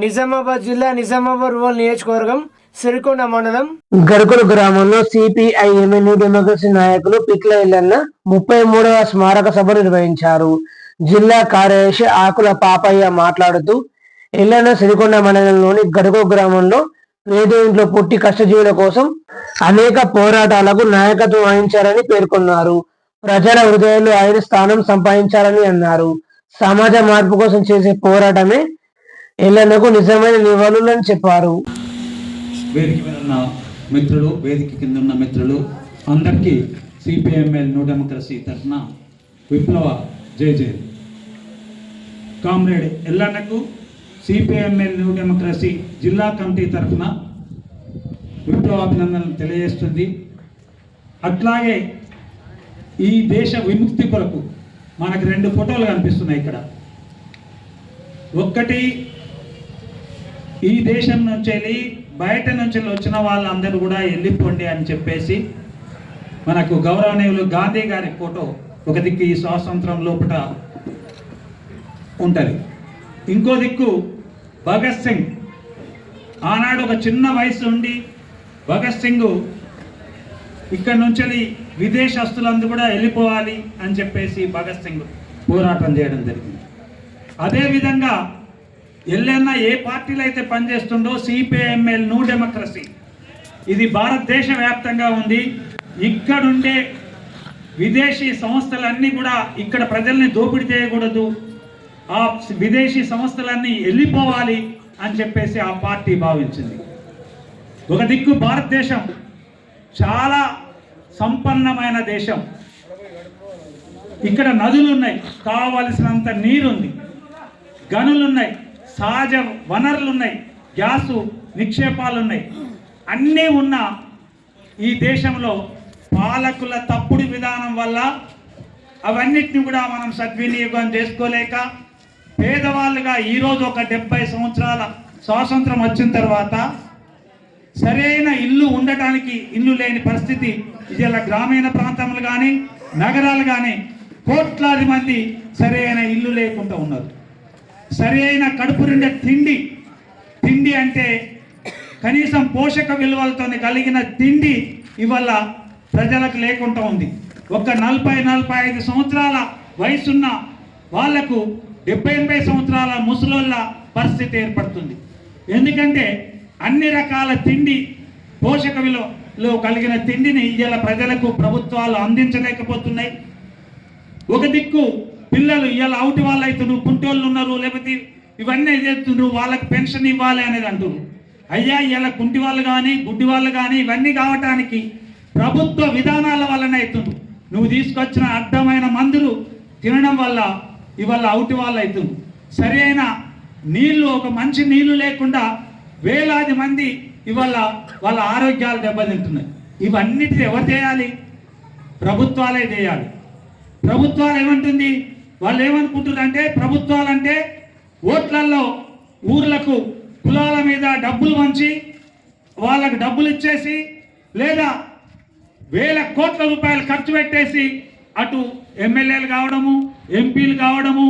నిజామాబాద్ జిల్లా నిజామాబాద్ రూరల్ నియోజకవర్గం సిరికొండ మండలం గరుకుల గ్రామంలో సిపిఐ ఎమ్మెల్యే డెమోక్రసీ నాయకులు పిట్ల ఇళ్ళన్న ముప్పై మూడవ స్మారక సభ నిర్వహించారు. జిల్లా కార్యదర్శి ఆకుల పాపయ్య మాట్లాడుతూ ఇళ్ళన్న సిరికొండ మండలంలోని గరుకుల గ్రామంలో పేద ఇంట్లో పుట్టి కష్టజీవుల కోసం అనేక పోరాటాలకు నాయకత్వం వహించారని పేర్కొన్నారు. ప్రజల హృదయాల్లో ఆయన స్థానం సంపాదించారని అన్నారు. సమాజ మార్పు కోసం చేసే పోరాటమే ఇళ్ళకు నిజమైన నివాళులని చెప్పారు. వేదిక మీద ఉన్న మిత్రులు వేదిక కింద ఉన్న మిత్రులు అందరికీ సిపిఎంఎల్ న్యూ డెమోక్రసీ తరఫున విప్లవ జై జై. Comrade ఎల్లన్నకు C P I M L new democracy జిల్లా కమిటీ తరఫున విప్లవాభినందనలు తెలియజేస్తుంది. అట్లాగే ఈ దేశ విముక్తి కొరకు మనకు రెండు ఫోటోలు కనిపిస్తున్నాయి ఇక్కడ. ఒక్కటి ఈ దేశం నుంచి వెళ్ళి బయట నుంచి వచ్చిన వాళ్ళందరూ కూడా వెళ్ళిపోండి అని చెప్పేసి మనకు గౌరవనీయులు గాంధీ గారి ఫోటో ఒక దిక్కు ఈ స్వాతంత్రం లోపల ఉంటుంది. ఇంకో దిక్కు భగత్ సింగ్. ఆనాడు ఒక చిన్న వయసు ఉండి భగత్ సింగ్ ఇక్కడ నుంచి వెళ్ళి విదేశస్తులందరూ కూడా వెళ్ళిపోవాలి అని చెప్పేసి భగత్ సింగ్ పోరాటం చేయడం జరిగింది. అదేవిధంగా ఎల్లన్న ఏ పార్టీలో అయితే పనిచేస్తుందో సిపిఐఎంఎల్ న్యూ డెమోక్రసీ ఇది భారతదేశ వ్యాప్తంగా ఉంది. ఇక్కడుండే విదేశీ సంస్థలన్నీ కూడా ఇక్కడ ప్రజల్ని దోపిడీ చేయకూడదు. ఆ విదేశీ సంస్థలన్నీ వెళ్ళిపోవాలి అని చెప్పేసి ఆ పార్టీ భావించింది. ఒక దిక్కు భారతదేశం. చాలా సంపన్నమైన దేశం. ఇక్కడ నదులు ఉన్నాయి కావలసినంత నీరుంది. గనులు ఉన్నాయి సహజ వనరులు ఉన్నాయి గ్యాసు నిక్షేపాలు ఉన్నాయి అన్నీ ఉన్న ఈ దేశంలో పాలకుల తప్పుడు విధానం వల్ల అవన్నిటిని కూడా మనం సద్వినియోగం చేసుకోలేక పేదవాళ్ళుగా ఈరోజు ఒక డెబ్బై సంవత్సరాల స్వాతంత్రం వచ్చిన తర్వాత సరైన ఇల్లు ఉండటానికి ఇల్లు లేని పరిస్థితి ఇలా గ్రామీణ ప్రాంతములు కానీ నగరాలు కానీ కోట్లాది మంది సరైన ఇల్లు లేకుండా ఉన్నారు. సరి అయిన కడుపు నిండా తిండి. తిండి అంటే కనీసం పోషక విలువలతో కలిగిన తిండి ఇవాళ ప్రజలకు లేకుండా ఉంది. ఒక నలభై నలభై ఐదు సంవత్సరాల వయసున్న వాళ్ళకు డెబ్బై ఎనభై సంవత్సరాల ముసలోళ్ళ పరిస్థితి ఏర్పడుతుంది. ఎందుకంటే అన్ని రకాల తిండి పోషక విలువలో కలిగిన తిండిని ఇవాళ ప్రజలకు ప్రభుత్వాలు అందించలేకపోతున్నాయి. ఒక దిక్కు పిల్లలు ఇవాళ అవుటి వాళ్ళు అవుతున్నారు కుంటోళ్ళు ఉన్నారు లేకపోతే ఇవన్నీ చేస్తున్నారు వాళ్ళకి పెన్షన్ ఇవ్వాలి అనేది అంటున్నారు అయ్యా ఇలా కుంటి వాళ్ళు కానీ గుడ్డి వాళ్ళు కానీ ఇవన్నీ కావటానికి ప్రభుత్వ విధానాల వల్లనే అవుతుంది నువ్వు తీసుకొచ్చిన అర్థమైన మందులు తినడం వల్ల ఇవాళ అవుటి వాళ్ళు అవుతుంది సరి అయిన నీళ్ళు ఒక మంచి నీళ్ళు లేకుండా వేలాది మంది ఇవాళ వాళ్ళ ఆరోగ్యాలు దెబ్బతింటున్నాయి. ఇవన్నిటిని ఎవరు చేయాలి? ప్రభుత్వాలే చేయాలి. ప్రభుత్వాలు ఏమంటుంది? వాళ్ళు ఏమనుకుంటున్నారు అంటే ప్రభుత్వాలు అంటే ఓట్లల్లో ఊర్లకు కులాల మీద డబ్బులు పంచి వాళ్ళకు డబ్బులు ఇచ్చేసి లేదా వేల కోట్ల రూపాయలు ఖర్చు పెట్టేసి అటు ఎమ్మెల్యేలు కావడము ఎంపీలు కావడము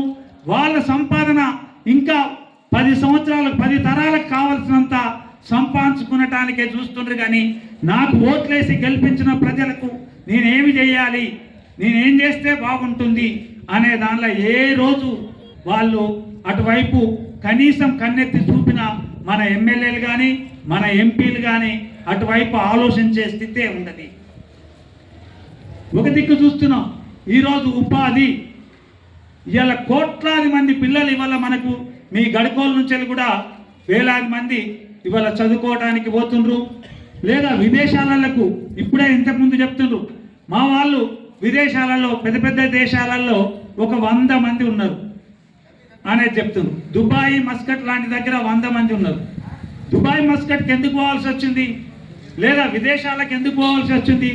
వాళ్ళ సంపాదన ఇంకా పది సంవత్సరాలు పది తరాలకు కావలసినంత సంపాదించుకునటానికే చూస్తుండ్రు కానీ నాకు ఓట్లేసి గెలిపించిన ప్రజలకు నేనేమి చేయాలి? నేనేం చేస్తే బాగుంటుంది అనే దానిలో ఏ రోజు వాళ్ళు అటువైపు కనీసం కన్నెత్తి చూపిన మన ఎమ్మెల్యేలు కానీ మన ఎంపీలు కానీ అటువైపు ఆలోచించే స్థితే ఉండదు. ఒక దిక్కు చూస్తున్నాం. ఈరోజు ఉపాధి ఇవాళ కోట్లాది మంది పిల్లలు ఇవాళ మనకు మీ గడుకోల నుంచి కూడా వేలాది మంది ఇవాళ చదువుకోవడానికి పోతుండ్రు. లేదా విదేశాలకు ఇప్పుడే ఇంతకుముందు చెప్తుండ్రు. మా వాళ్ళు విదేశాలలో పెద్ద పెద్ద దేశాలలో ఒక వంద మంది ఉన్నారు అనేది చెప్తున్నారు. దుబాయ్ మస్కట్ లాంటి దగ్గర వంద మంది ఉన్నారు. దుబాయ్ మస్కట్కి ఎందుకు పోవాల్సి వచ్చింది? లేదా విదేశాలకు ఎందుకు పోవాల్సి వచ్చింది?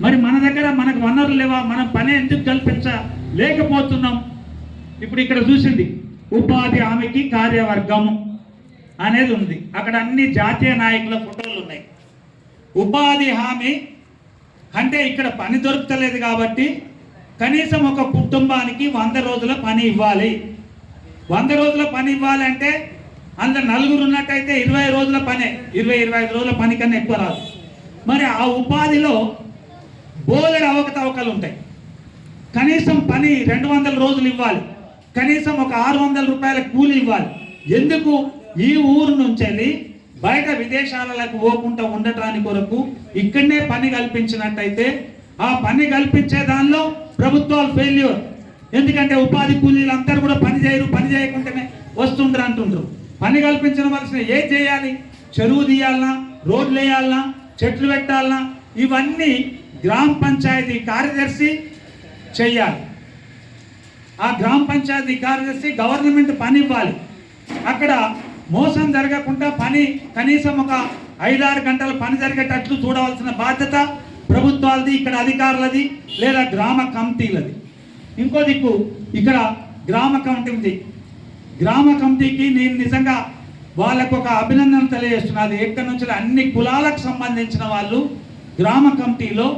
మరి మన దగ్గర మనకు వనరులు లేవా? మనం పని ఎందుకు కల్పించ లేకపోతున్నాం? ఇప్పుడు ఇక్కడ చూసింది ఉపాధి హామీకి కార్యవర్గం అనేది ఉంది. అక్కడ అన్ని జాతీయ నాయకుల ఫోటోలు ఉన్నాయి. ఉపాధి హామీ అంటే ఇక్కడ పని దొరుకుతలేదు కాబట్టి కనీసం ఒక కుటుంబానికి వంద రోజుల పని ఇవ్వాలి. వంద రోజుల పని ఇవ్వాలంటే అందులో నలుగురు ఉన్నట్టయితే ఇరవై రోజుల పనే ఇరవై ఇరవై ఐదు రోజుల పని కన్నా ఎక్కువ రాదు. మరి ఆ ఉపాధిలో బోలెడు అవకతవకలు ఉంటాయి. కనీసం పని రెండు వందల రోజులు ఇవ్వాలి. కనీసం ఒక ఆరు వందల రూపాయల కూలి ఇవ్వాలి. ఎందుకు? ఈ ఊరు నుంచి బయట విదేశాలకు పోకుండా ఉండటానికి కొరకు ఇక్కడనే పని కల్పించినట్టయితే ఆ పని కల్పించే దానిలో ప్రభుత్వాలు ఫెయిల్యూర్ ఎందుకంటే ఉపాధి కూలీలు అందరూ కూడా పని చేయరు పని చేయకుండానే వస్తుండ్రు అంటుండ్రు. పని కల్పించవలసిన ఏం చేయాలి? చెరువు తీయాలనా? రోడ్లు వేయాలనా? చెట్లు పెట్టాలనా? ఇవన్నీ గ్రామ పంచాయతీ కార్యదర్శి చెయ్యాలి. ఆ గ్రామ పంచాయతీ కార్యదర్శి గవర్నమెంట్ పని ఇవ్వాలి. అక్కడ మోసం జరగకుండా పని కనీసం ఒక ఐదారు గంటల పని జరిగేటట్లు చూడవలసిన బాధ్యత ప్రభుత్వాలది ఇక్కడ అధికారులది లేదా గ్రామ కమిటీలది. ఇంకో దిక్కు ఇక్కడ గ్రామ కమిటీ ఉంది. గ్రామ కమిటీకి నేను నిజంగా వాళ్ళకు ఒక అభినందన తెలియజేస్తున్నది ఎక్కడి నుంచి అన్ని కులాలకు సంబంధించిన వాళ్ళు గ్రామ కమిటీలో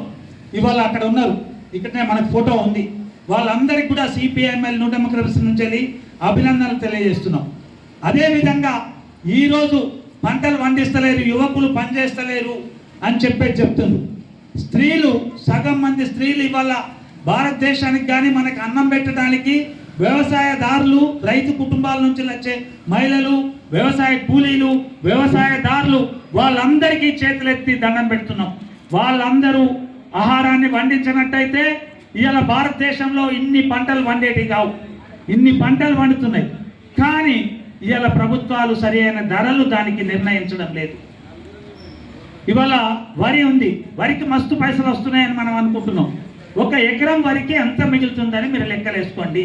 ఇవాళ అక్కడ ఉన్నారు. ఇక్కడనే మనకు ఫోటో ఉంది. వాళ్ళందరికీ కూడా సిపిఐఎంఎల్ నూట డెమోక్రసీ నుంచి అభినందనలు తెలియజేస్తున్నాం. అదేవిధంగా ఈరోజు పంటలు పండిస్తలేరు యువకులు పనిచేస్తలేరు అని చెప్పేసి చెప్తున్నారు. స్త్రీలు సగం మంది స్త్రీలు ఇవాళ భారతదేశానికి కానీ మనకు అన్నం పెట్టడానికి వ్యవసాయదారులు రైతు కుటుంబాల నుంచి వచ్చే మహిళలు వ్యవసాయ కూలీలు వ్యవసాయదారులు వాళ్ళందరికీ చేతులెత్తి దండం పెడుతున్నాం. వాళ్ళందరూ ఆహారాన్ని పండించినట్టయితే ఇవాళ భారతదేశంలో ఇన్ని పంటలు పండేటి కావు. ఇన్ని పంటలు పండుతున్నాయి. కానీ ఇవాళ ప్రభుత్వాలు సరైన ధరలు దానికి నిర్ణయించడం లేదు. ఇవాళ వరి ఉంది. వరికి మస్తు పైసలు వస్తున్నాయని మనం అనుకుంటున్నాం. ఒక ఎకరం వరికి ఎంత మిగులుతుందని మీరు లెక్కలు వేసుకోండి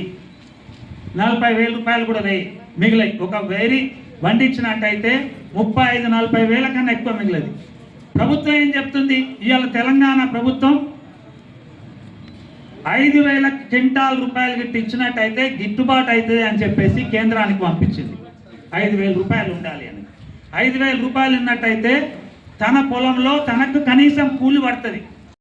నలభై వేల రూపాయలు కూడా వేయి మిగిలాయి. ఒక వేరి వండించినట్టయితే ముప్పై ఐదు నలభై వేల కన్నా ఎక్కువ మిగిలేదు. ప్రభుత్వం ఏం చెప్తుంది? ఇవాళ తెలంగాణ ప్రభుత్వం ఐదు వేల క్వింటాల్ రూపాయలు గిట్ట ఇచ్చినట్టయితే గిట్టుబాటు అవుతుంది అని చెప్పేసి కేంద్రానికి పంపించింది. ఐదు వేల రూపాయలు ఉండాలి అని. ఐదు వేల రూపాయలు ఉన్నట్టయితే తన పొలంలో తనకు కనీసం కూలి పడుతుంది.